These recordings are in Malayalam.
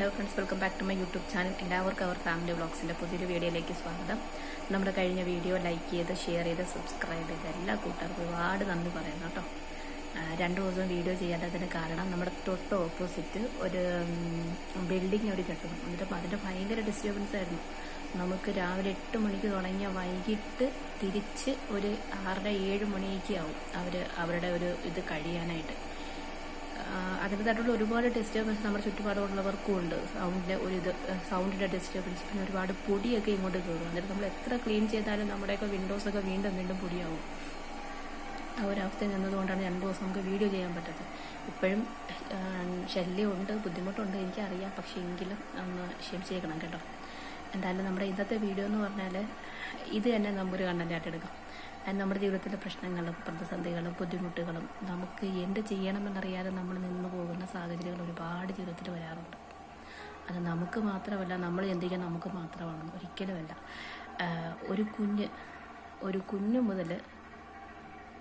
Hello friends welcome back to my YouTube channel എല്ലാവർക്കും അവർ ഫാമിലി വ്ളോഗ്സിന്റെ പുതിയൊരു വീഡിയോയിലേക്ക് സ്വാഗതം. നമ്മുടെ കഴിഞ്ഞ വീഡിയോ ലൈക്ക് ചെയ്ത് ഷെയർ ചെയ്ത് സബ്സ്ക്രൈബ് ചെയ്ത് എല്ലാ കൂട്ടുകാർക്കും ഒരുപാട് നന്ദി പറയുന്നു കേട്ടോ. രണ്ട് ദിവസം വീഡിയോ ചെയ്യാത്തതിന് കാരണം നമ്മുടെ തൊട്ട് ഓപ്പോസിറ്റ് ഒരു ബിൽഡിംഗ് ഒരു കെട്ടുന്നു എന്നിട്ട് അതിന്റെ ഭയങ്കര ഡിസ്റ്റർബൻസ് ആയിരുന്നു. നമുക്ക് രാവിലെ എട്ട് മണിക്ക് തുടങ്ങിയ വൈകിട്ട് തിരിച്ച് ഒരു ആറര ഏഴ് മണിയൊക്കെ ആവും അവർ അവരുടെ ഒരു ഇത് കഴിയാനായിട്ട്. അതിന്റെതായിട്ടുള്ള ഒരുപാട് ഡിസ്റ്റർബൻസ് നമ്മുടെ ചുറ്റുപാടുള്ളവർക്കും ഉണ്ട്. സൗണ്ടിന്റെ ഒരു ഇത് സൗണ്ടിന്റെ ഡിസ്റ്റർബൻസ് പിന്നെ ഒരുപാട് പൊടിയൊക്കെ ഇങ്ങോട്ട് കയറും എന്നിട്ട് നമ്മൾ എത്ര ക്ലീൻ ചെയ്താലും നമ്മുടെയൊക്കെ വിൻഡോസൊക്കെ വീണ്ടും വീണ്ടും പൊടിയാവും. ആ ഒരവസ്ഥ നിന്നതുകൊണ്ടാണ് രണ്ട് ദിവസം നമുക്ക് വീഡിയോ ചെയ്യാൻ പറ്റത്തത് ഇപ്പോഴും ശല്യമുണ്ട് ബുദ്ധിമുട്ടുണ്ട് എനിക്കറിയാം. പക്ഷേ എങ്കിലും ഒന്ന് ക്ഷമിച്ചേക്കണം കേട്ടോ. എന്തായാലും നമ്മുടെ ഇന്നത്തെ വീഡിയോ എന്ന് പറഞ്ഞാൽ ഇത് തന്നെ നമുക്കൊരു കണ്ടന്റായിട്ട് എടുക്കാം. നമ്മുടെ ജീവിതത്തിലെ പ്രശ്നങ്ങളും പ്രതിസന്ധികളും ബുദ്ധിമുട്ടുകളും നമുക്ക് എന്ത് ചെയ്യണമെന്നറിയാതെ നമ്മൾ നിന്ന് പോകുന്ന സാഹചര്യങ്ങൾ ഒരുപാട് ജീവിതത്തിൽ വരാറുണ്ട്. അത് നമുക്ക് മാത്രമല്ല നമ്മൾ ചിന്തിക്കാൻ നമുക്ക് മാത്രമാണ്. ഒരിക്കലുമല്ല ഒരു കുഞ്ഞ് ഒരു കുഞ്ഞു മുതൽ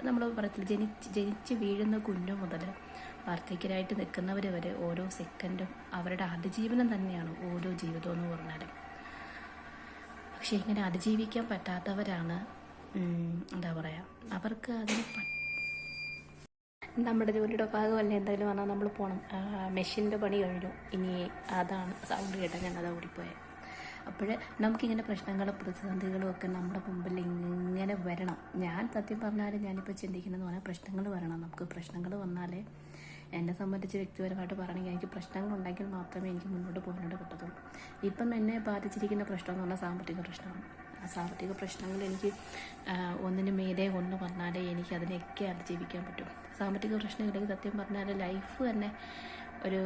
നമ്മൾ പറയത്തില്ല ജനിച്ച് ജനിച്ച് വീഴുന്ന കുഞ്ഞു മുതൽ വാർദ്ധക്യരായിട്ട് നിൽക്കുന്നവർ വരെ ഓരോ സെക്കൻഡും അവരുടെ അതിജീവനം തന്നെയാണ് ഓരോ ജീവിതം എന്ന് പറഞ്ഞാലും. പക്ഷെ ഇങ്ങനെ അതിജീവിക്കാൻ പറ്റാത്തവരാണ് എന്താ പറയുക അവർക്ക് അതിന് നമ്മുടെ ജോലിയുടെ ഭാഗമല്ല എന്തായാലും വന്നാൽ നമ്മൾ പോകണം മെഷീന്റെ പണി കഴിഞ്ഞു. ഇനി അതാണ് സൗണ്ട് കേട്ടാൽ ഞങ്ങൾ അത് ഓടിപ്പോയത് അപ്പോൾ നമുക്കിങ്ങനെ പ്രശ്നങ്ങളും പ്രതിസന്ധികളും ഒക്കെ നമ്മുടെ മുമ്പിൽ ഇങ്ങനെ വരണം. ഞാൻ സത്യം പറഞ്ഞാൽ ഞാനിപ്പോൾ ചിന്തിക്കുന്നതെന്ന് പറഞ്ഞാൽ പ്രശ്നങ്ങൾ വരണം. നമുക്ക് പ്രശ്നങ്ങൾ വന്നാലേ എന്നെ സംബന്ധിച്ച് വ്യക്തിപരമായിട്ട് പറയണമെങ്കിൽ എനിക്ക് പ്രശ്നങ്ങൾ ഉണ്ടെങ്കിൽ മാത്രമേ എനിക്ക് മുന്നോട്ട് പോകാനായിട്ട് പറ്റത്തുള്ളൂ. ഇപ്പം എന്നെ ബാധിച്ചിരിക്കുന്ന പ്രശ്നം എന്ന് പറഞ്ഞാൽ സാമ്പത്തിക പ്രശ്നമാണ്. സാമ്പത്തിക പ്രശ്നങ്ങൾ എനിക്ക് ഒന്നിന് മേലെ ഒന്ന് വന്നാലേ എനിക്ക് അതിനെയൊക്കെ അതിജീവിക്കാൻ പറ്റും. സാമ്പത്തിക പ്രശ്നമില്ലെങ്കിൽ സത്യം പറഞ്ഞാൽ ലൈഫ് തന്നെ ഒരു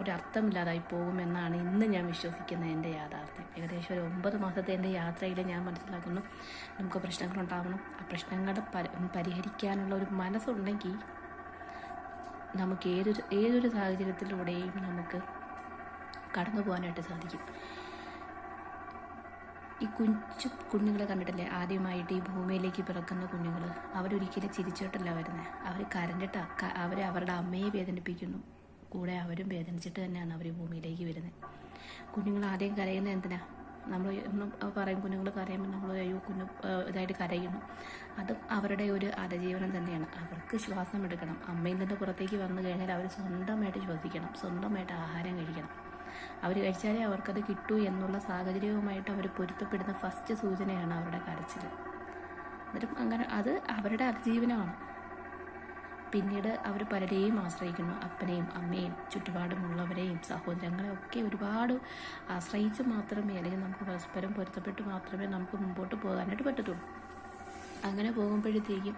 ഒരു അർത്ഥമില്ലാതായി പോകുമെന്നാണ് ഇന്ന് ഞാൻ വിശ്വസിക്കുന്ന എന്റെ യാഥാർത്ഥ്യം. ഏകദേശം ഒരു ഒമ്പത് മാസത്തെ എന്റെ യാത്രയിൽ ഞാൻ മനസ്സിലാക്കുന്നു നമുക്ക് പ്രശ്നങ്ങളുണ്ടാവണം ആ പ്രശ്നങ്ങൾ പരിഹരിക്കാനുള്ള ഒരു മനസ്സുണ്ടെങ്കിൽ നമുക്ക് ഏതൊരു ഏതൊരു സാഹചര്യത്തിലൂടെയും നമുക്ക് കടന്നു പോകാനായിട്ട് സാധിക്കും. ഈ കുഞ്ചു കുഞ്ഞുങ്ങളെ കണ്ടിട്ടില്ലേ? ആദ്യമായിട്ട് ഈ ഭൂമിയിലേക്ക് പിറക്കുന്ന കുഞ്ഞുങ്ങൾ അവരൊരിക്കലും ചിരിച്ചിട്ടല്ല വരുന്നത് അവർ കരഞ്ഞിട്ട് അവർ അവരുടെ അമ്മയെ വേദനിപ്പിക്കുന്നു. കൂടെ അവരും വേദനിച്ചിട്ട് തന്നെയാണ് അവർ ഭൂമിയിലേക്ക് വരുന്നത് കുഞ്ഞുങ്ങൾ ആദ്യം കരയുന്നത് എന്തിനാ? നമ്മൾ പറയും കുഞ്ഞുങ്ങൾ കരയുമ്പോൾ നമ്മൾ അയ്യോ കുഞ്ഞു ഇതായിട്ട് കരയുന്നു. അതും അവരുടെ ഒരു അതിജീവനം തന്നെയാണ്. അവർക്ക് ശ്വാസം എടുക്കണം. അമ്മയിൽ നിന്ന് പുറത്തേക്ക് വന്നു കഴിഞ്ഞാൽ അവർ സ്വന്തമായിട്ട് ശ്വസിക്കണം. സ്വന്തമായിട്ട് ആഹാരം കഴിക്കണം. അവർ കഴിച്ചാലേ അവർക്കത് കിട്ടൂ എന്നുള്ള സാഹചര്യവുമായിട്ട് അവർ പൊരുത്തപ്പെടുന്ന ഫസ്റ്റ് സൂചനയാണ് അവരുടെ കരച്ചിൽ എന്നിട്ടും അങ്ങനെ അത് അവരുടെ അതിജീവനമാണ്. പിന്നീട് അവർ പലരെയും ആശ്രയിക്കുന്നു. അപ്പനെയും അമ്മയും ചുറ്റുപാടുമുള്ളവരെയും സഹോദരങ്ങളെയും ഒക്കെ ഒരുപാട് ആശ്രയിച്ച് മാത്രമേ അല്ലെങ്കിൽ നമുക്ക് പരസ്പരം പൊരുത്തപ്പെട്ട് മാത്രമേ നമുക്ക് മുമ്പോട്ട് പോകാനായിട്ട് പറ്റത്തുള്ളൂ. അങ്ങനെ പോകുമ്പോഴത്തേക്കും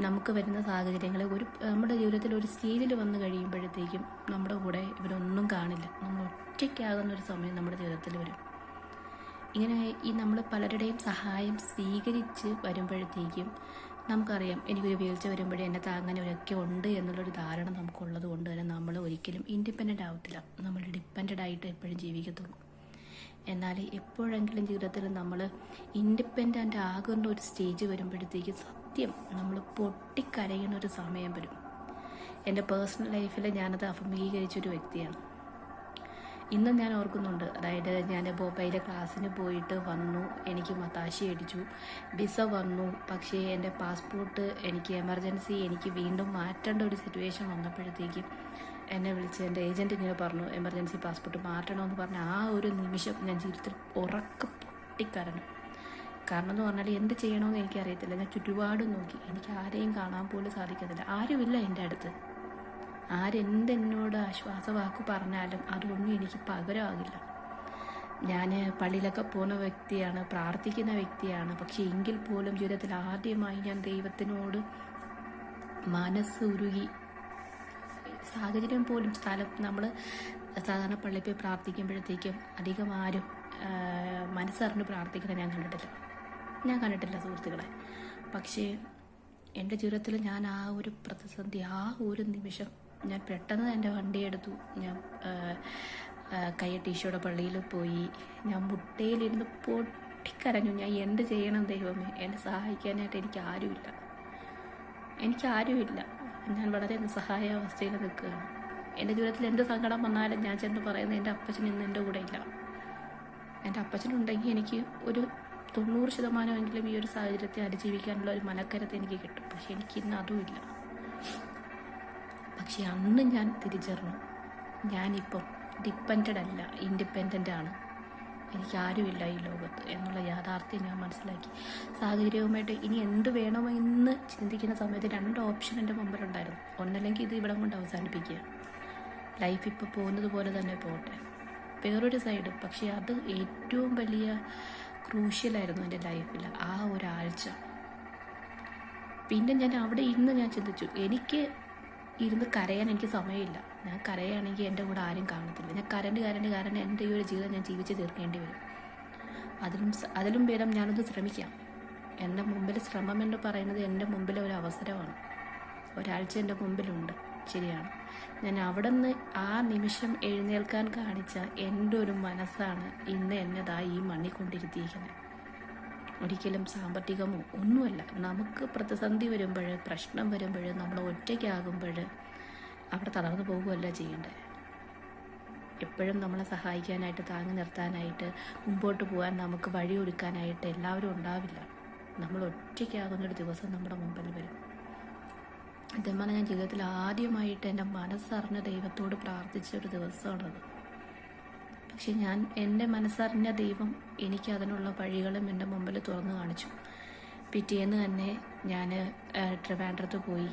നമുക്ക് വരുന്ന സാഹചര്യങ്ങൾ ഒരു നമ്മുടെ ജീവിതത്തിൽ ഒരു സ്റ്റേജിൽ വന്നു കഴിയുമ്പോഴത്തേക്കും നമ്മുടെ കൂടെ ഇവരൊന്നും കാണില്ല. നമ്മൾ ഒറ്റയ്ക്കാകുന്ന ഒരു സമയം നമ്മുടെ ജീവിതത്തിൽ വരും. ഇങ്ങനെ ഈ നമ്മൾ പലരുടെയും സഹായം സ്വീകരിച്ച് വരുമ്പോഴത്തേക്കും നമുക്കറിയാം എനിക്കൊരു വീഴ്ച വരുമ്പോഴേ എന്നെ താങ്ങാനവരൊക്കെ ഉണ്ട് എന്നുള്ളൊരു ധാരണ നമുക്കുള്ളത് കൊണ്ട് തന്നെ നമ്മൾ ഒരിക്കലും ഇൻഡിപെൻഡന്റ് ആവത്തില്ല. നമ്മൾ ഡിപ്പെൻഡന്റ് ആയിട്ട് എപ്പോഴും ജീവിക്കത്തുള്ളൂ. എന്നാൽ എപ്പോഴെങ്കിലും ജീവിതത്തിൽ നമ്മൾ ഇൻഡിപെൻഡന്റ് ആകുന്ന ഒരു സ്റ്റേജ് വരുമ്പോഴത്തേക്ക് സത്യം നമ്മൾ പൊട്ടിക്കരയുന്ന ഒരു സമയം വരും. എന്റെ പേഴ്സണൽ ലൈഫിൽ ഞാനത് അഭിമുഖീകരിച്ചൊരു വ്യക്തിയാണ്. ഇന്നും ഞാൻ ഓർക്കുന്നുണ്ട് അതായത് ഞാൻ ബോംബെയിലെ ക്ലാസ്സിന് പോയിട്ട് വന്നു എനിക്ക് മത്താശി അടിച്ചു വിസ വന്നു പക്ഷേ എന്റെ പാസ്പോർട്ട് എനിക്ക് എമർജൻസി എനിക്ക് വീണ്ടും മാറ്റേണ്ട ഒരു സിറ്റുവേഷൻ വന്നപ്പോഴത്തേക്കും എന്നെ വിളിച്ച് എന്റെ ഏജന്റ് ഇങ്ങനെ പറഞ്ഞു എമർജൻസി പാസ്പോർട്ട് മാറ്റണമെന്ന് പറഞ്ഞ ആ ഒരു നിമിഷം ഞാൻ ജീവിതത്തിൽ ഉറക്ക പൊട്ടിക്കരഞ്ഞു. കാരണം എന്ന് പറഞ്ഞാൽ എന്ത് ചെയ്യണമെന്ന് എനിക്കറിയത്തില്ല. ഞാൻ ചുറ്റുപാട് നോക്കി. എനിക്ക് ആരെയും കാണാൻ പോലും സാധിക്കത്തില്ല. ആരുമില്ല എന്റെ അടുത്ത്. ആരെന്തെന്നോട് ആശ്വാസവാക്ക് പറഞ്ഞാലും അതൊന്നും എനിക്ക് പകരമാകില്ല ഞാൻ പള്ളിയിലൊക്കെ പോകുന്ന വ്യക്തിയാണ് പ്രാർത്ഥിക്കുന്ന വ്യക്തിയാണ്. പക്ഷേ എങ്കിൽ പോലും ജീവിതത്തിൽ ആദ്യമായി ഞാൻ ദൈവത്തിനോട് മനസ്സ് ഉരുകി സാഹചര്യം പോലും സ്ഥലം നമ്മൾ സാധാരണ പള്ളിയിൽ പോയി പ്രാർത്ഥിക്കുമ്പോഴത്തേക്കും അധികം ആരും മനസ്സറിഞ്ഞ് പ്രാർത്ഥിക്കുന്നത് ഞാൻ കണ്ടിട്ടില്ല. ഞാൻ കണ്ടിട്ടില്ല സുഹൃത്തുക്കളെ. പക്ഷേ എന്റെ ജീവിതത്തിൽ ഞാൻ ആ ഒരു പ്രതിസന്ധി ആ ഒരു നിമിഷം ഞാൻ പെട്ടെന്ന് എന്റെ വണ്ടി എടുത്തു. ഞാൻ ആ, ആ, കയ്യ ഈശോയുടെ പള്ളിയിൽ പോയി. ഞാൻ മുട്ടയിലിരുന്ന് പൊട്ടിക്കരഞ്ഞു. ഞാൻ എന്ത് ചെയ്യണം ദൈവമേ? എന്നെ സഹായിക്കാനായിട്ട് എനിക്ക് ആരുമില്ല. എനിക്ക് ഞാൻ വളരെ നിസ്സഹായ അവസ്ഥയിൽ നിൽക്കുകയാണ്. എന്റെ ജീവിതത്തിൽ എന്ത് സങ്കടം വന്നാലും ഞാൻ ചെന്ന് പറയുന്നത് എന്റെ അപ്പച്ചൻ ഇന്ന് എന്റെ കൂടെ ഇല്ല. എന്റെ അപ്പച്ചനുണ്ടെങ്കിൽ എനിക്ക് ഒരു തൊണ്ണൂറ് ശതമാനമെങ്കിലും ഈ ഒരു സാഹചര്യത്തെ അതിജീവിക്കാനുള്ള ഒരു മനക്കരത്ത് എനിക്ക് കിട്ടും. പക്ഷെ എനിക്ക് ഇന്ന് അതുമില്ല പക്ഷെ അന്ന് ഞാൻ തിരിച്ചറിഞ്ഞു. ഞാനിപ്പം ഡിപ്പെൻഡഡ് അല്ല ഇൻഡിപെൻഡന്റ് ആണ്. എനിക്ക് ആരുമില്ല ഈ ലോകത്ത് എന്നുള്ള യാഥാർത്ഥ്യം ഞാൻ മനസ്സിലാക്കി. സാഹചര്യവുമായിട്ട് ഇനി എന്ത് വേണമോ എന്ന് ചിന്തിക്കുന്ന സമയത്ത് രണ്ട് ഓപ്ഷൻ എന്റെ മുമ്പിലുണ്ടായിരുന്നു. ഒന്നല്ലെങ്കിൽ ഇത് ഇവിടം കൊണ്ട് അവസാനിപ്പിക്കുക. ലൈഫ് ഇപ്പോൾ പോകുന്നത് പോലെ തന്നെ പോകട്ടെ വേറൊരു സൈഡ് പക്ഷേ അത് ഏറ്റവും വലിയ ക്രൂഷ്യലായിരുന്നു എന്റെ ലൈഫിൽ ആ ഒരാഴ്ച. പിന്നെ ഞാൻ അവിടെ ഇരുന്ന് ഞാൻ ചിന്തിച്ചു എനിക്ക് ഇരുന്ന് കരയാൻ എനിക്ക് സമയമില്ല. ഞാൻ കരയുകയാണെങ്കിൽ എന്റെ കൂടെ ആരും കാണത്തില്ല. ഞാൻ കരണ്ട് കരണ്ട് കാരണം എന്റെ ഈ ഒരു ജീവിതം ഞാൻ ജീവിച്ച് തീർക്കേണ്ടി വരും. അതിലും അതിലും ഭേദം ഞാനൊന്ന് ശ്രമിക്കാം. എന്റെ മുമ്പിൽ ശ്രമം എന്ന് പറയുന്നത് എന്റെ മുമ്പിലെ ഒരു അവസരമാണ്. ഒരാഴ്ച എന്റെ മുമ്പിലുണ്ട്. ശരിയാണ്. ഞാൻ അവിടെ നിന്ന് ആ നിമിഷം എഴുന്നേൽക്കാൻ കാണിച്ച എന്റെ ഒരു മനസ്സാണ് ഇന്ന് എന്നതാ ഈ മണ്ണിൽ കൊണ്ടിരുത്തിയിരിക്കുന്നത് ഒരിക്കലും സാമ്പത്തികമോ ഒന്നുമല്ല. നമുക്ക് പ്രതിസന്ധി വരുമ്പോൾ പ്രശ്നം വരുമ്പോൾ നമ്മൾ ഒറ്റയ്ക്കാകുമ്പോൾ അവിടെ തളർന്നു പോകുകയല്ല ചെയ്യേണ്ടത് എപ്പോഴും നമ്മളെ സഹായിക്കാനായിട്ട് താങ്ങി നിർത്താനായിട്ട് മുമ്പോട്ട് പോകാൻ നമുക്ക് വഴി വഴിയൊരുക്കാനായിട്ട് എല്ലാവരും ഉണ്ടാവില്ല. നമ്മൾ ഒറ്റയ്ക്കാകുന്നൊരു ദിവസം നമ്മുടെ മുമ്പിൽ വരും. ഇതെന്നാൽ ഞാൻ ജീവിതത്തിൽ ആദ്യമായിട്ട് എന്റെ മനസ്സറിഞ്ഞ ദൈവത്തോട് പ്രാർത്ഥിച്ച ഒരു ദിവസമാണത്. പക്ഷെ ഞാൻ എന്റെ മനസ്സറിഞ്ഞ ദൈവം എനിക്ക് അതിനുള്ള വഴികളും എന്റെ മുമ്പിൽ തുറന്നു കാണിച്ചു. പിറ്റേന്ന് തന്നെ ഞാൻ ട്രിവാൻഡ്രത്ത് പോയി.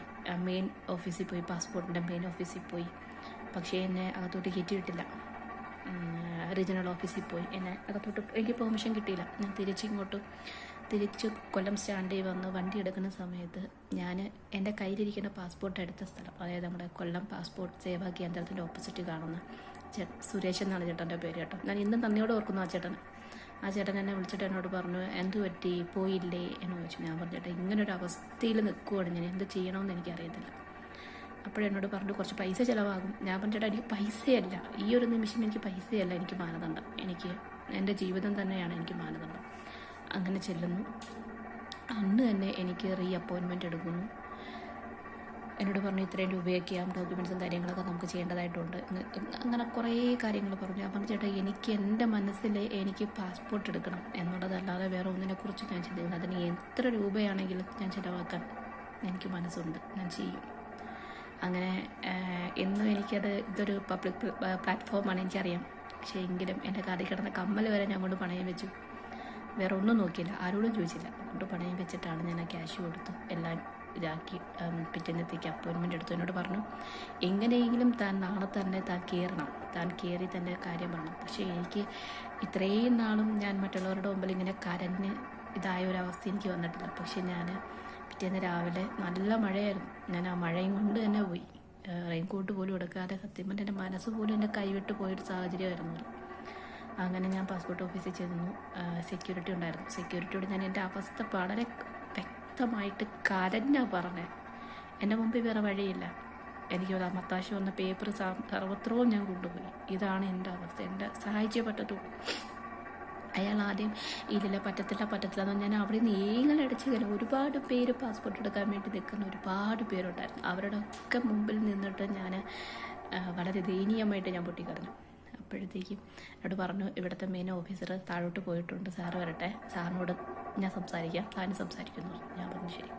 മെയിൻ ഓഫീസിൽ പോയി പാസ്പോർട്ടിന്റെ മെയിൻ ഓഫീസിൽ പോയി. പക്ഷേ എന്നെ അകത്തോട്ട് കയറ്റി വിട്ടില്ല റീജിയണൽ ഓഫീസിൽ പോയി. എന്നെ അകത്തോട്ട് എനിക്ക് പെർമിഷൻ കിട്ടിയില്ല. ഞാൻ തിരിച്ചിങ്ങോട്ട് തിരിച്ച് കൊല്ലം സ്റ്റാൻഡിൽ വന്ന് വണ്ടി എടുക്കുന്ന സമയത്ത് ഞാൻ എന്റെ കയ്യിലിരിക്കുന്ന പാസ്പോർട്ട് എടുത്ത സ്ഥലം അതായത് നമ്മുടെ കൊല്ലം പാസ്പോർട്ട് സേവാ കേന്ദ്രത്തിന്റെ ഓപ്പോസിറ്റ് കാണുന്ന ചേ സുരേഷ് എന്നാണ് ചേട്ടന്റെ പേര് കേട്ടോ. ഞാൻ ഇന്നും നന്ദിയോടെ ഓർക്കുന്നു ആ ചേട്ടൻ ആ ചേട്ടൻ എന്നെ വിളിച്ചിട്ട് എന്നോട് പറഞ്ഞു എന്ത് പറ്റി? പോയില്ലേ? എന്ന് ചോദിച്ചു. ഞാൻ പറഞ്ഞു ഇങ്ങനെ ഒരു അവസ്ഥയിൽ നിൽക്കുവാണ് ഞാൻ. എന്ത് ചെയ്യണമെന്ന് എനിക്കറിയത്തില്ല. അപ്പോഴെന്നോട് പറഞ്ഞു കുറച്ച് പൈസ ചിലവാകും. ഞാൻ പറഞ്ഞു ചേട്ടാ എനിക്ക് പൈസയല്ല. ഈ ഒരു നിമിഷം എനിക്ക് പൈസയല്ല എനിക്ക് മാനദണ്ഡം. എനിക്ക് എന്റെ ജീവിതം തന്നെയാണ് എനിക്ക് മാനദണ്ഡം. അങ്ങനെ ചെല്ലുന്നു. അന്ന് തന്നെ എനിക്ക് റീ അപ്പോയിൻമെന്റ് എടുക്കുന്നു. എന്നോട് പറഞ്ഞു ഇത്രയും രൂപയൊക്കെയാം ഡോക്യുമെന്റ്സും കാര്യങ്ങളൊക്കെ നമുക്ക് ചെയ്യേണ്ടതായിട്ടുണ്ട്. അങ്ങനെ കുറേ കാര്യങ്ങൾ പറഞ്ഞു. അപ്പം ചേട്ടാ എനിക്ക് എന്റെ മനസ്സിൽ എനിക്ക് പാസ്പോർട്ട് എടുക്കണം എന്നുള്ളതല്ലാതെ വേറെ ഒന്നിനെക്കുറിച്ച് ഞാൻ ചിന്തിക്കുന്നത് അതിന് എത്ര രൂപയാണെങ്കിലും ഞാൻ ചിലവാക്കാൻ എനിക്ക് മനസ്സുണ്ട്. ഞാൻ ചെയ്യും. അങ്ങനെ എന്നും എനിക്കത് ഇതൊരു പബ്ലിക് പ്ലാറ്റ്ഫോമാണ് എനിക്കറിയാം. പക്ഷേ എങ്കിലും എന്റെ കറി കിടന്ന കമ്മൽ വരെ ഞാൻ കൊണ്ട് പണയം വെച്ചു. വേറെ ഒന്നും നോക്കിയില്ല. ആരോടും ചോദിച്ചില്ല. കൊണ്ട് പണയം വെച്ചിട്ടാണ് ഞാൻ ആ ക്യാഷ് കൊടുത്തു എല്ലാം ഇതാക്കി പിറ്റേന്നത്തേക്ക് അപ്പോയിൻമെന്റ് എടുത്തു. എന്നോട് പറഞ്ഞു എങ്ങനെയെങ്കിലും താൻ നാളെ തന്നെ താൻ കയറണം താൻ കയറി തന്റെ കാര്യം പറയണം. പക്ഷേ എനിക്ക് ഇത്രയും നാളും ഞാൻ മറ്റുള്ളവരുടെ മുമ്പിൽ ഇങ്ങനെ കരഞ്ഞ് ഇതായ ഒരവസ്ഥ എനിക്ക് വന്നിട്ടില്ല. പക്ഷേ ഞാൻ പിറ്റേന്ന് രാവിലെ നല്ല മഴയായിരുന്നു. ഞാൻ ആ മഴയും കൊണ്ട് തന്നെ പോയി. റെയിൻകോട്ട് പോലും എടുക്കാതെ സത്യം പറഞ്ഞാൽ എന്റെ മനസ്സ് പോലും എന്റെ കൈവിട്ട് പോയൊരു സാഹചര്യമായിരുന്നു. അങ്ങനെ ഞാൻ പാസ്പോർട്ട് ഓഫീസിൽ ചെന്നു. സെക്യൂരിറ്റി ഉണ്ടായിരുന്നു. സെക്യൂരിറ്റിയോട് ഞാൻ എന്റെ അവസ്ഥ വളരെ വ്യക്തമായിട്ട് കരഞ്ഞ പറഞ്ഞേ. എന്റെ മുമ്പിൽ വേറെ വഴിയില്ല. എനിക്ക് ഒരു അമത്താശ വന്ന പേപ്പർ സർവത്രവും ഞാൻ കൊണ്ടുപോയി. ഇതാണ് എന്റെ അവസ്ഥ. എന്റെ സഹായിച്ചേ പറ്റത്തുള്ളൂ അയാൾ ആദ്യം ഇതില്ല പറ്റത്തില്ല പറ്റത്തില്ല എന്ന് ഞാൻ അവിടെ നിന്ന് ഏങ്ങലടിച്ച് കഴിഞ്ഞാൽ ഒരുപാട് പേര് പാസ്പോർട്ട് എടുക്കാൻ വേണ്ടി നിൽക്കുന്ന ഒരുപാട് പേരുണ്ടായിരുന്നു. അവരുടെ ഒക്കെ മുമ്പിൽ നിന്നിട്ട് ഞാൻ വളരെ ദയനീയമായിട്ട് ഞാൻ പൊട്ടിക്കറിഞ്ഞു അപ്പോഴത്തേക്കും എന്നോട് പറഞ്ഞു ഇവിടുത്തെ മെയിൻ ഓഫീസർ താഴോട്ട് പോയിട്ടുണ്ട്. സാറ് വരട്ടെ. സാറിനോട് ഞാൻ സംസാരിക്കാം. സാറിന് സംസാരിക്കുന്നു. ഞാൻ പറഞ്ഞു ശരി.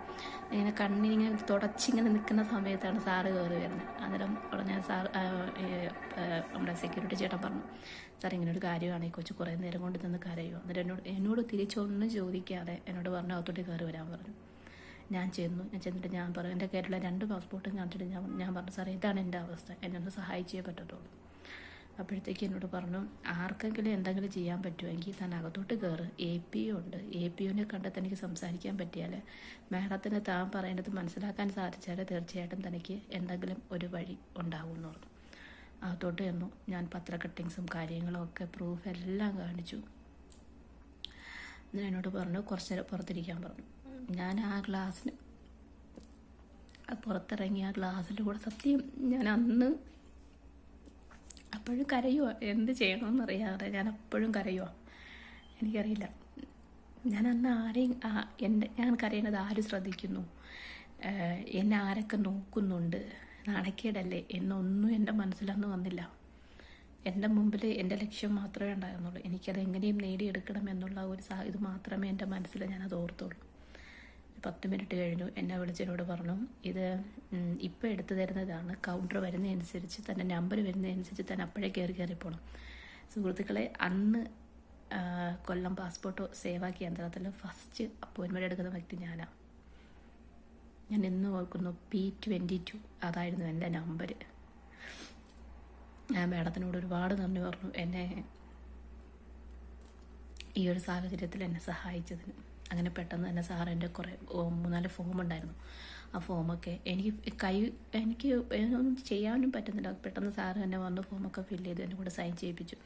ഇങ്ങനെ കണ്ണിനിങ്ങനെ തുടച്ചിങ്ങനെ നിൽക്കുന്ന സമയത്താണ് സാറ് കയറി വരുന്നത്. അന്നേരം ഉടനെ സാർ നമ്മുടെ സെക്യൂരിറ്റി ചേട്ടൻ പറഞ്ഞു സാർ ഇങ്ങനെ ഒരു കാര്യമാണ് ഈ കൊച്ചു കുറേ നേരം കൊണ്ട് നിന്ന് കരയുമോ എന്നിട്ട് എന്നോട് എന്നോട് തിരിച്ചൊന്നും ചോദിക്കാതെ എന്നോട് പറഞ്ഞു അകത്തോട്ട് കയറി വരാൻ പറഞ്ഞു. ഞാൻ ചെന്നു. ഞാൻ ചെന്നിട്ട് ഞാൻ പറഞ്ഞു എന്റെ കയ്യിലുള്ള രണ്ട് പാസ്പോർട്ടും കാണിച്ചിട്ട് ഞാൻ ഞാൻ പറഞ്ഞു സാർ ഇതാണ് എന്റെ അവസ്ഥ. എന്നെ ഒന്ന് സഹായിച്ചേ പറ്റത്തുള്ളൂ. അപ്പോഴത്തേക്ക് എന്നോട് പറഞ്ഞു ആർക്കെങ്കിലും എന്തെങ്കിലും ചെയ്യാൻ പറ്റുമെങ്കിൽ താൻ അകത്തോട്ട് കയറ് എ പി ഉണ്ട്. എ പി ഒനെ കണ്ട് എനിക്ക് സംസാരിക്കാൻ പറ്റിയാൽ മാഡത്തിന് താൻ പറയേണ്ടത് മനസ്സിലാക്കാൻ സാധിച്ചാൽ തീർച്ചയായിട്ടും തനിക്ക് എന്തെങ്കിലും ഒരു വഴി ഉണ്ടാകും എന്ന് പറഞ്ഞു. അകത്തോട്ട് ചെന്നു. ഞാൻ പത്ര കട്ടിങ്സും കാര്യങ്ങളും ഒക്കെ പ്രൂഫ് എല്ലാം കാണിച്ചു. എന്നിട്ട് എന്നോട് പറഞ്ഞു കുറച്ച് നേരം പുറത്തിരിക്കാൻ പറഞ്ഞു. ഞാൻ ആ ഗ്ലാസ്സിന് പുറത്തിറങ്ങി ആ ഗ്ലാസ്സിലൂടെ സത്യം ഞാൻ അന്ന് അപ്പോഴും കരയുവോ? എന്ത് ചെയ്യണമെന്നറിയാതെ ഞാൻ അപ്പോഴും കരയുവോ? എനിക്കറിയില്ല. ഞാൻ അന്ന് ആരെയും എന്റെ ഞാൻ കരയുന്നത് ആര് ശ്രദ്ധിക്കുന്നു? എന്നെ ആരൊക്കെ നോക്കുന്നുണ്ട്? നാണക്കേടല്ലേ? എന്നൊന്നും എന്റെ മനസ്സിലൊന്നും വന്നില്ല. എന്റെ മുമ്പിൽ എന്റെ ലക്ഷ്യം മാത്രമേ ഉണ്ടായിരുന്നുള്ളൂ. എനിക്കത് എങ്ങനെയും നേടിയെടുക്കണം എന്നുള്ള ഒരു ഇത് മാത്രമേ എന്റെ മനസ്സിൽ ഞാനത് ഓർത്തുള്ളൂ. പത്ത് മിനിറ്റ് കഴിഞ്ഞു. എന്നെ വിളിച്ചതിനോട് പറഞ്ഞു ഇത് ഇപ്പോൾ എടുത്തു തരുന്നതാണ്. കൗണ്ടർ വരുന്നതനുസരിച്ച് തന്റെ നമ്പർ വരുന്നതനുസരിച്ച് തന്നെ അപ്പോഴേ കയറി കയറി പോകണം സുഹൃത്തുക്കളെ അന്ന് കൊല്ലം പാസ്പോർട്ടോ സേവാ കേന്ദ്രത്തിൽ ഫസ്റ്റ് അപ്പോയിൻമെന്റ് എടുക്കുന്ന വ്യക്തി ഞാനാണ് ഞാൻ ഇന്ന് ഓർക്കുന്നു പി ട്വന്റി ടു അതായിരുന്നു എന്റെ നമ്പർ ഞാൻ മാഡത്തിനോട് ഒരുപാട് നന്ദി പറഞ്ഞു. എന്നെ ഈ ഒരു സാഹചര്യത്തിൽ എന്നെ സഹായിച്ചതിന്. അങ്ങനെ പെട്ടെന്ന് തന്നെ സാർ എന്റെ കുറേ മൂന്നാൽ ഫോം ഉണ്ടായിരുന്നു. ആ ഫോമൊക്കെ എനിക്ക് കൈ എനിക്ക് ഒന്നും ചെയ്യാനും പറ്റുന്നില്ല. പെട്ടെന്ന് സാറ് തന്നെ വന്ന് ഫോമൊക്കെ ഫില്ല് ചെയ്ത് എന്റെ കൂടെ സൈൻ ചെയ്യിപ്പിച്ചു.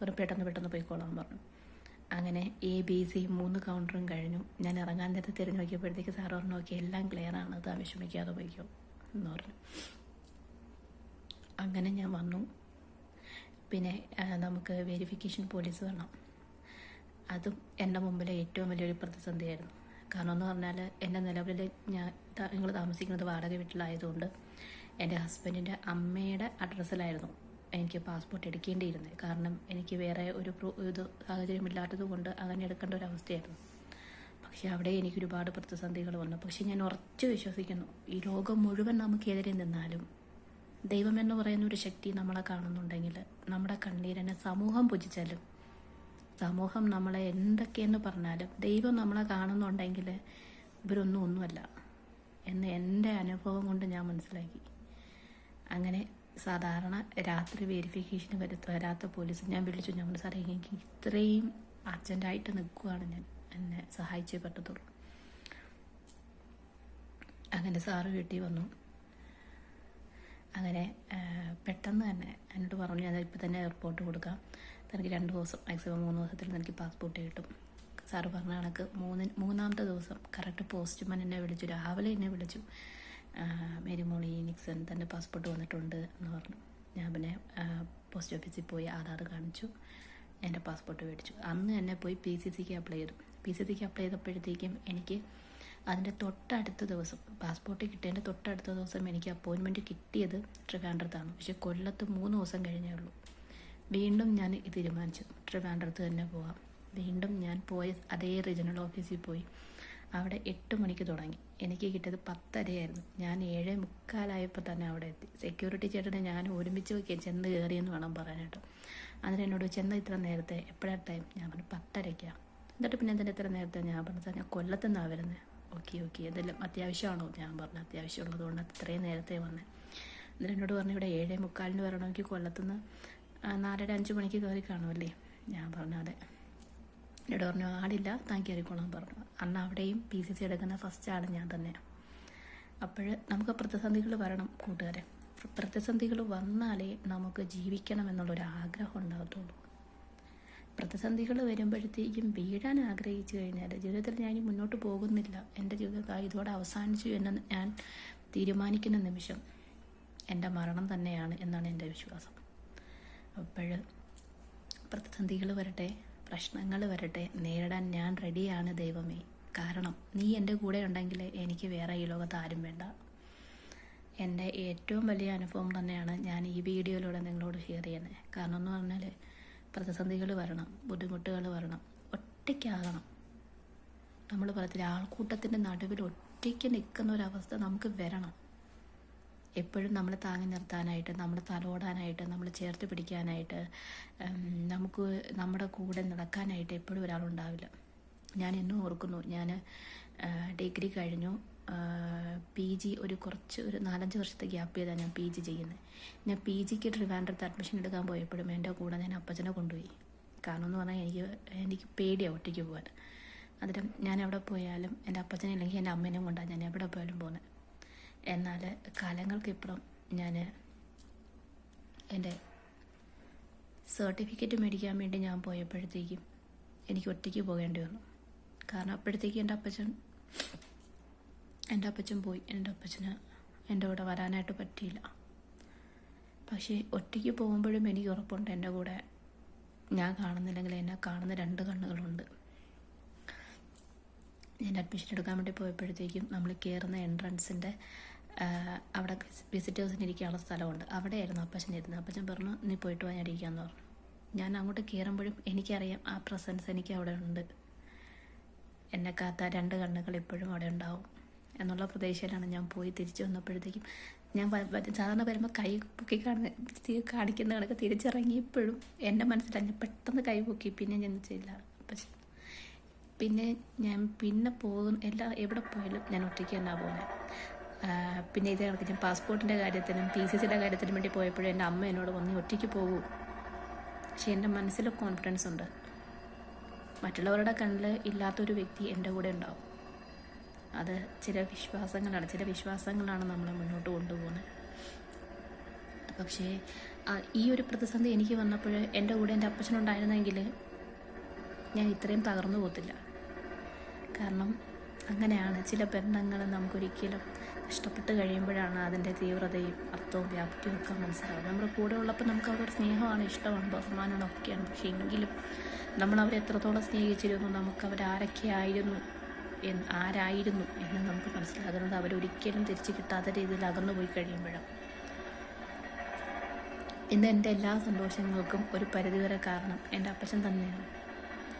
പറഞ്ഞു പെട്ടെന്ന് പെട്ടെന്ന് പോയിക്കോളാൻ പറഞ്ഞു. അങ്ങനെ എ ബി സി മൂന്ന് കൗണ്ടറും കഴിഞ്ഞു. ഞാൻ ഇറങ്ങാൻ നേരത്തെ തിരിഞ്ഞു നോക്കിയപ്പോഴത്തേക്ക് സാർ പറഞ്ഞു നോക്കി എല്ലാം ക്ലിയർ ആണ്. അത് വിഷമിക്കാതെ പോയിക്കോ എന്ന് പറഞ്ഞു. അങ്ങനെ ഞാൻ വന്നു. പിന്നെ നമുക്ക് വെരിഫിക്കേഷൻ പോലീസ് വേണം അതും എന്റെ മുമ്പിലെ ഏറ്റവും വലിയൊരു പ്രതിസന്ധിയായിരുന്നു. കാരണം എന്ന് പറഞ്ഞാൽ എന്റെ നിലവിൽ ഞാൻ നിങ്ങൾ താമസിക്കുന്നത് വാടക വീട്ടിലായതുകൊണ്ട് എന്റെ ഹസ്ബൻഡിന്റെ അമ്മയുടെ അഡ്രസ്സിലായിരുന്നു എനിക്ക് പാസ്പോർട്ട് എടുക്കേണ്ടിയിരുന്നത്. കാരണം എനിക്ക് വേറെ ഒരു ഇത് സാഹചര്യമില്ലാത്തത് കൊണ്ട് അങ്ങനെ എടുക്കേണ്ട ഒരു അവസ്ഥയായിരുന്നു. പക്ഷേ അവിടെ എനിക്ക് ഒരുപാട് പ്രതിസന്ധികൾ വന്നു. പക്ഷേ ഞാൻ ഉറച്ചു വിശ്വസിക്കുന്നു ഈ ലോകം മുഴുവൻ നമുക്കെതിരെ നിന്നാലും ദൈവം എന്ന് പറയുന്ന ഒരു ശക്തി നമ്മളെ കാണുന്നുണ്ടെങ്കിൽ നമ്മുടെ കണ്ണീരനെ സമൂഹം പുജിച്ചാലും സമൂഹം നമ്മളെ എന്തൊക്കെയെന്ന് പറഞ്ഞാലും ദൈവം നമ്മളെ കാണുന്നുണ്ടെങ്കിൽ ഇവരൊന്നും ഒന്നുമല്ല എന്ന് എന്റെ അനുഭവം കൊണ്ട് ഞാൻ മനസ്സിലാക്കി. അങ്ങനെ സാധാരണ രാത്രി വെരിഫിക്കേഷന് വരുത്ത വരാത്ത പോലീസ് ഞാൻ വിളിച്ചു. ഞാൻ സാറേ എനിക്ക് ഇത്രയും അർജന്റായിട്ട് നിൽക്കുവാണ് ഞാൻ. എന്നെ സഹായിച്ചേ പറ്റത്തുള്ളൂ. അങ്ങനെ സാറ് വീട്ടിൽ വന്നു. അങ്ങനെ പെട്ടെന്ന് തന്നെ എന്നോട് പറഞ്ഞു ഞാൻ ഇപ്പം തന്നെ എയർപോർട്ട് കൊടുക്കാം. തനിക്ക് രണ്ട് ദിവസം മാക്സിമം മൂന്ന് ദിവസത്തിൽ എനിക്ക് പാസ്പോർട്ട് കിട്ടും. സാറ് പറഞ്ഞ കണക്ക് മൂന്ന് മൂന്നാമത്തെ ദിവസം കറക്റ്റ് പോസ്റ്റ്മാൻ എന്നെ വിളിച്ചു രാവിലെ എന്നെ വിളിച്ചു. മേരിമോളി നിക്സൺ തന്റെ പാസ്പോർട്ട് വന്നിട്ടുണ്ട് എന്ന് പറഞ്ഞു. ഞാൻ പിന്നെ പോസ്റ്റ് ഓഫീസിൽ പോയി ആധാർ കാണിച്ചു എന്റെ പാസ്പോർട്ട് മേടിച്ചു. അന്ന് തന്നെ പോയി പി സി സിക്ക് അപ്ലൈ ചെയ്തു. പി സി സിക്ക് അപ്ലൈ ചെയ്തപ്പോഴത്തേക്കും എനിക്ക് അതിന്റെ തൊട്ടടുത്ത ദിവസം പാസ്പോർട്ട് കിട്ടിയതിന്റെ തൊട്ടടുത്ത ദിവസം എനിക്ക് അപ്പോയിൻമെന്റ് കിട്ടിയത് ട്രിവാൻഡ്രത്താണ് പക്ഷേ കൊല്ലത്ത് മൂന്ന് ദിവസം കഴിഞ്ഞേ ഉള്ളൂ. വീണ്ടും ഞാൻ തീരുമാനിച്ചു. ട്രിവാൻഡ്രത്ത് തന്നെ പോവാം. വീണ്ടും ഞാൻ പോയ അതേ റീജിയണൽ ഓഫീസിൽ പോയി. അവിടെ എട്ട് മണിക്ക് തുടങ്ങി. എനിക്ക് കിട്ടിയത് പത്തരയായിരുന്നു. ഞാൻ ഏഴ് മുക്കാലായപ്പോൾ തന്നെ അവിടെ എത്തി. സെക്യൂരിറ്റി ചേട്ടനെ ഞാൻ ഒരുമിച്ച് ചെന്ന് കയറിയെന്ന് വേണം പറയാനായിട്ട്. അന്നേരം എന്നോട് ചെന്ന് ഇത്ര നേരത്തെ എപ്പോഴാണ് ടൈം ഞാൻ പറഞ്ഞു പത്തരയ്ക്കാണ് എന്നിട്ട് പിന്നെ എന്തിനാ ഇത്ര നേരത്തെ? ഞാൻ പറഞ്ഞത് ഞാൻ കൊല്ലത്തു നിന്നാണ് വരുന്നത് ഓക്കെ ഓക്കെ. എന്തെല്ലാം അത്യാവശ്യമാണോ? ഞാൻ പറഞ്ഞു അത്യാവശ്യമുള്ളതുകൊണ്ട് ഇത്രയും നേരത്തെ വന്നത് എന്നിട്ട് എന്നോട് പറഞ്ഞു ഇവിടെ ഏഴേ മുക്കാലിന് വരണമെങ്കിൽ കൊല്ലത്തുനിന്ന് നാലര അഞ്ച് മണിക്ക് കയറി കാണുമല്ലേ ഞാൻ പറഞ്ഞു അതെ. എന്നോട് പറഞ്ഞു ആളില്ല താൻ കയറിക്കോളാം പറഞ്ഞു. അന്ന് അവിടെയും പി സി സി എടുക്കുന്ന ഫസ്റ്റ് ആൾ ഞാൻ തന്നെ. അപ്പോൾ നമുക്ക് പ്രതിസന്ധികൾ വരണം കൂട്ടുകാരെ. പ്രതിസന്ധികൾ വന്നാലേ നമുക്ക് ജീവിക്കണം എന്നുള്ളൊരു ആഗ്രഹം ഉണ്ടാകത്തുള്ളൂ. പ്രതിസന്ധികൾ വരുമ്പോഴത്തേക്കും വീഴാൻ ആഗ്രഹിച്ചു കഴിഞ്ഞാൽ ജീവിതത്തിൽ ഞാൻ മുന്നോട്ട് പോകുന്നില്ല. എന്റെ ജീവിതം ഇതോടെ അവസാനിച്ചു എന്ന് ഞാൻ തീരുമാനിക്കുന്ന നിമിഷം എന്റെ മരണം തന്നെയാണ് എന്നാണ് എന്റെ വിശ്വാസം. അപ്പോൾ പ്രതിസന്ധികൾ വരട്ടെ പ്രശ്നങ്ങൾ വരട്ടെ നേരിടാൻ ഞാൻ റെഡിയാണ് ദൈവമേ. കാരണം നീ എന്റെ കൂടെ ഉണ്ടെങ്കിൽ എനിക്ക് വേറെ ഈ ലോകത്ത് ആരും വേണ്ട. എന്റെ ഏറ്റവും വലിയ അനുഭവം തന്നെയാണ് ഞാൻ ഈ വീഡിയോയിലൂടെ നിങ്ങളോട് ഷെയർ ചെയ്യുന്നത്. കാരണം എന്ന് പറഞ്ഞാൽ പ്രതിസന്ധികൾ വരണം ബുദ്ധിമുട്ടുകൾ വരണം ഒറ്റയ്ക്കാകണം. നമ്മൾ പറയത്തില്ല ആൾക്കൂട്ടത്തിന്റെ നടുവിൽ ഒറ്റയ്ക്ക് നിൽക്കുന്ന ഒരവസ്ഥ നമുക്ക് വരണം. എപ്പോഴും നമ്മൾ താങ്ങി നിർത്താനായിട്ട് നമ്മൾ തലോടാനായിട്ട് നമ്മൾ ചേർത്ത് പിടിക്കാനായിട്ട് നമുക്ക് നമ്മുടെ കൂടെ നടക്കാനായിട്ട് എപ്പോഴും ഒരാളുണ്ടാവില്ല. ഞാൻ എന്നും ഓർക്കുന്നു ഞാൻ ഡിഗ്രി കഴിഞ്ഞു. പി ജി ഒരു കുറച്ച് ഒരു നാലഞ്ച് വർഷത്തെ ഗ്യാപ്പ് ചെയ്താണ് ഞാൻ പി ജി ചെയ്യുന്നത്. ഞാൻ പി ജിക്ക് ട്രിവാൻഡ്രത്ത് അഡ്മിഷൻ എടുക്കാൻ പോയപ്പോഴും എന്റെ കൂടെ ഞാൻ അപ്പച്ചനെ കൊണ്ടുപോയി. കാരണം എന്ന് പറഞ്ഞാൽ എനിക്ക് എനിക്ക് പേടിയാണ് ഒറ്റയ്ക്ക് പോകാൻ. അതിലും ഞാൻ എവിടെ പോയാലും എന്റെ അപ്പച്ചനെ അല്ലെങ്കിൽ എന്റെ അമ്മേനെയും കൊണ്ടാണ് ഞാൻ എവിടെ പോയാലും പോകുന്നത്. എന്നാൽ കാലങ്ങൾക്കിപ്പുറം ഞാൻ എന്റെ സർട്ടിഫിക്കറ്റ് മേടിക്കാൻ വേണ്ടി ഞാൻ പോയപ്പോഴത്തേക്കും എനിക്ക് ഒറ്റയ്ക്ക് പോകേണ്ടി വന്നു. കാരണം അപ്പോഴത്തേക്ക് എന്റെ അപ്പച്ചൻ എന്റെ അപ്പച്ചൻ പോയി. എന്റെ അപ്പച്ചന് എന്റെ കൂടെ വരാനായിട്ട് പറ്റിയില്ല. പക്ഷേ ഒറ്റയ്ക്ക് പോകുമ്പോഴും എനിക്ക് ഉറപ്പുണ്ട് എന്റെ കൂടെ ഞാൻ കാണുന്നില്ലെങ്കിൽ എന്നെ കാണുന്ന രണ്ട് കണ്ണുകളുണ്ട്. ഞാൻ അഡ്മിഷൻ എടുക്കാൻ വേണ്ടി പോയപ്പോഴത്തേക്കും നമ്മൾ കയറുന്ന എൻട്രൻസിന്റെ അവിടെ വിസിറ്റേഴ്സിന് ഇരിക്കാനുള്ള സ്ഥലമുണ്ട്. അവിടെയായിരുന്നു അപ്പച്ചൻ ഇരുന്നത്. അപ്പച്ചൻ പറഞ്ഞു നീ പോയിട്ട് പോകാൻ ഇരിക്കാമെന്ന് പറഞ്ഞു. ഞാൻ അങ്ങോട്ട് കയറുമ്പോഴും എനിക്കറിയാം ആ പ്രസൻസ് എനിക്ക് അവിടെ ഉണ്ട്. എന്നെ കാത്ത രണ്ട് കണ്ണുകൾ ഇപ്പോഴും അവിടെ ഉണ്ടാവും എന്നുള്ള പ്രതീക്ഷയിലാണ് ഞാൻ പോയി തിരിച്ചു വന്നപ്പോഴത്തേക്കും ഞാൻ സാധാരണ വരുമ്പോൾ കൈ പൊക്കി കാണുന്ന കാണിക്കുന്ന കണക്ക് തിരിച്ചിറങ്ങിയപ്പോഴും എന്റെ മനസ്സിലാണ് ഞാൻ പെട്ടെന്ന് കൈ പൊക്കി പിന്നെ ഞാൻ ചെയ്യില്ല പക്ഷെ പിന്നെ ഞാൻ പിന്നെ പോകുന്ന എല്ലാ എവിടെ പോയാലും ഞാൻ ഒറ്റയ്ക്ക് തന്നെ പോകുന്നത് പിന്നെ ഇതേ കണക്ക് ഞാൻ പാസ്പോർട്ടിന്റെ കാര്യത്തിനും പി സി സിയുടെ കാര്യത്തിനും വേണ്ടി പോയപ്പോഴും എന്റെ അമ്മ എന്നോട് വന്ന് "നീ ഒറ്റയ്ക്ക് പോകൂ. പക്ഷെ എന്റെ മനസ്സിൽ കോൺഫിഡൻസ് ഉണ്ട്. മറ്റുള്ളവരുടെ കണ്ണിൽ ഇല്ലാത്തൊരു വ്യക്തി എന്റെ കൂടെ ഉണ്ടാവും. അത് ചില വിശ്വാസങ്ങളാണ്. ചില വിശ്വാസങ്ങളാണ് നമ്മളെ മുന്നോട്ട് കൊണ്ടുപോകുന്നത്. പക്ഷേ ഈ ഒരു പ്രതിസന്ധി എനിക്ക് വന്നപ്പോൾ എന്റെ കൂടെ എന്റെ അപ്പച്ചനുണ്ടായിരുന്നെങ്കിൽ ഞാൻ ഇത്രയും തകർന്നു പോകത്തില്ല. കാരണം അങ്ങനെയാണ് ചില ബന്ധങ്ങൾ നമുക്കൊരിക്കലും നഷ്ടപ്പെട്ട് കഴിയുമ്പോഴാണ് അതിന്റെ തീവ്രതയും അർത്ഥവും വ്യാപ്തിയും ഒക്കെ മനസ്സിലാവുന്നത്. നമ്മുടെ കൂടെ ഉള്ളപ്പോൾ നമുക്ക് അവരുടെ സ്നേഹമാണ് ഇഷ്ടമാണ് ബഹുമാനമാണ് ഒക്കെയാണ്. പക്ഷേ എങ്കിലും നമ്മൾ അവരെ എത്രത്തോളം സ്നേഹിച്ചിരുന്നു നമുക്ക് അവരാരൊക്കെ ആയിരുന്നു ആരായിരുന്നു എന്ന് നമുക്ക് മനസ്സിലാകുന്നത് അവരൊരിക്കലും തിരിച്ചു കിട്ടാത്ത രീതിയിൽ അകന്നു പോയി കഴിയുമ്പോഴാണ്. ഇന്ന് എന്റെ എല്ലാ സന്തോഷങ്ങൾക്കും ഒരു പരിധിവരെ കാരണം എന്റെ അപ്പച്ചൻ തന്നെയാണ്.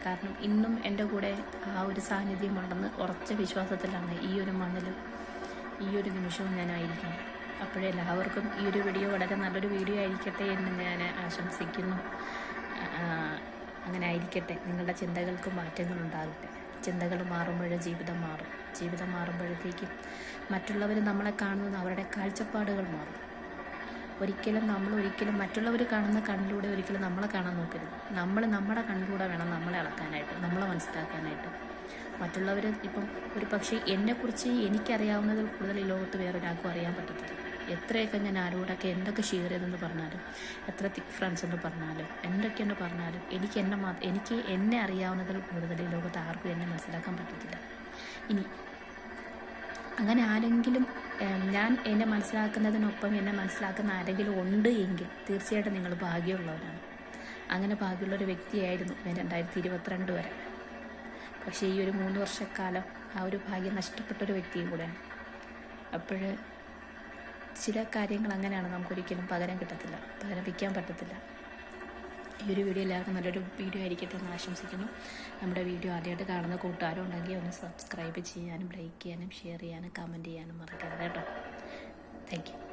കാരണം ഇന്നും എന്റെ കൂടെ ആ ഒരു സാന്നിധ്യം ഉണ്ടെന്ന് ഉറച്ച വിശ്വാസത്തിലാണ് ഈ ഒരു മണ്ണിലും ഈ ഒരു നിമിഷവും ഞാനായിരിക്കണം. അപ്പോഴെല്ലാവർക്കും ഈ ഒരു വീഡിയോ വളരെ നല്ലൊരു വീഡിയോ ആയിരിക്കട്ടെ എന്ന് ഞാൻ ആശംസിക്കുന്നു. അങ്ങനെ ആയിരിക്കട്ടെ. നിങ്ങളുടെ ചിന്തകൾക്ക് മാറ്റങ്ങൾ ഉണ്ടാകട്ടെ. ചിന്തകൾ മാറുമ്പോഴേ ജീവിതം മാറും. ജീവിതം മാറുമ്പോഴത്തേക്കും മറ്റുള്ളവർ നമ്മളെ കാണുന്നത് അവരുടെ കാഴ്ചപ്പാടുകൾ മാറും. ഒരിക്കലും നമ്മൾ ഒരിക്കലും മറ്റുള്ളവർ കാണുന്ന കണ്ണിലൂടെ ഒരിക്കലും നമ്മളെ കാണാൻ നോക്കരുത്. നമ്മൾ നമ്മുടെ കണ്ണിലൂടെ വേണം നമ്മളെ അളക്കാനായിട്ട് നമ്മളെ മനസ്സിലാക്കാനായിട്ട്. മറ്റുള്ളവർ ഇപ്പം ഒരു പക്ഷേ എന്നെക്കുറിച്ച് എനിക്കറിയാവുന്നതിൽ കൂടുതൽ ഈ ലോകത്ത് വേറൊരാൾക്കും അറിയാൻ പറ്റത്തില്ല. എത്രയൊക്കെ ഞാൻ ആരോടൊക്കെ എന്തൊക്കെ ഷെയർ ചെയ്തെന്ന് പറഞ്ഞാലും എത്ര തിക് ഫ്രണ്ട്സ് എന്ന് പറഞ്ഞാലും എന്തൊക്കെയെന്ന് പറഞ്ഞാലും എനിക്ക് എന്നെ എനിക്ക് എന്നെ അറിയാവുന്നതിൽ കൂടുതൽ ഈ ലോകത്ത് ആർക്കും എന്നെ മനസ്സിലാക്കാൻ പറ്റത്തില്ല. ഇനി അങ്ങനെ ആരെങ്കിലും ഞാൻ എന്നെ മനസ്സിലാക്കുന്നതിനൊപ്പം എന്നെ മനസ്സിലാക്കുന്ന ആരെങ്കിലും ഉണ്ട് എങ്കിൽ തീർച്ചയായിട്ടും നിങ്ങൾ ഭാഗ്യമുള്ളവരാണ്. അങ്ങനെ ഭാഗ്യമുള്ള ഒരു വ്യക്തിയായിരുന്നു ഞാൻ രണ്ടായിരത്തി ഇരുപത്തിരണ്ട് വരെ. പക്ഷേ ഈ ഒരു മൂന്ന് വർഷക്കാലം ആ ഒരു ഭാഗ്യം നഷ്ടപ്പെട്ട ഒരു വ്യക്തിയും കൂടെയാണ്. അപ്പോൾ ചില കാര്യങ്ങൾ അങ്ങനെയാണ് നമുക്കൊരിക്കലും പകരം കിട്ടത്തില്ല പകരം വയ്ക്കാൻ പറ്റത്തില്ല. ഈ ഒരു വീഡിയോ എല്ലാവർക്കും നല്ലൊരു വീഡിയോ ആയിരിക്കട്ടെ എന്ന് ആശംസിക്കുന്നു. നമ്മുടെ വീഡിയോ ആദ്യമായിട്ട് കാണുന്ന കൂട്ടുകാരും ഉണ്ടെങ്കിൽ ഒന്ന് സബ്സ്ക്രൈബ് ചെയ്യാനും ലൈക്ക് ചെയ്യാനും ഷെയർ ചെയ്യാനും കമന്റ് ചെയ്യാനും മറക്കരുത് കേട്ടോ. Thank you